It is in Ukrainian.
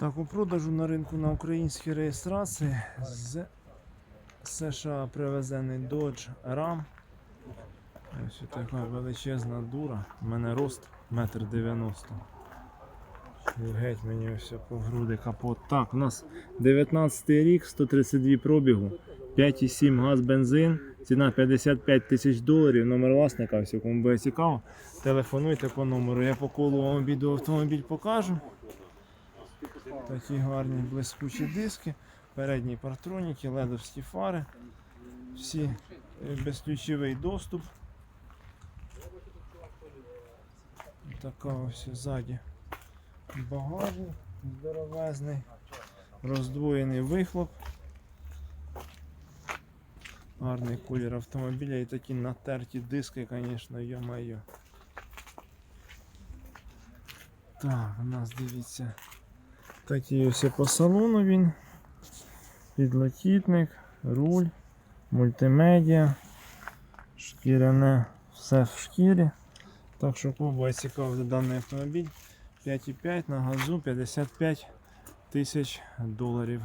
Так, у продажу на ринку на українській реєстрації з США привезений Dodge Ram. Ось така величезна дура. У мене рост 1,90 м. Геть мені ось по груди капот. Так, у нас 19 рік, 132 пробігу, 5,7 газ бензин, ціна 55 тисяч доларів, номер власника, ось кому буде цікаво. Телефонуйте по номеру. Я по колу вам обіду автомобіль покажу. Такі гарні блискучі диски, передні партроніки, ледовські фари, всі е, безключовий доступ. Така ось ззаді багажник здоровезний, роздвоєний вихлоп. Гарний колір автомобіля і такі натерті диски, звісно, йо-майо. Так, у нас дивіться. Такий ось по салону він. Підлокітник, руль, мультимедіа, шкіряне, все в шкірі. Так що кого цікавий даний автомобіль. 5,5 на газу 55 тисяч доларів.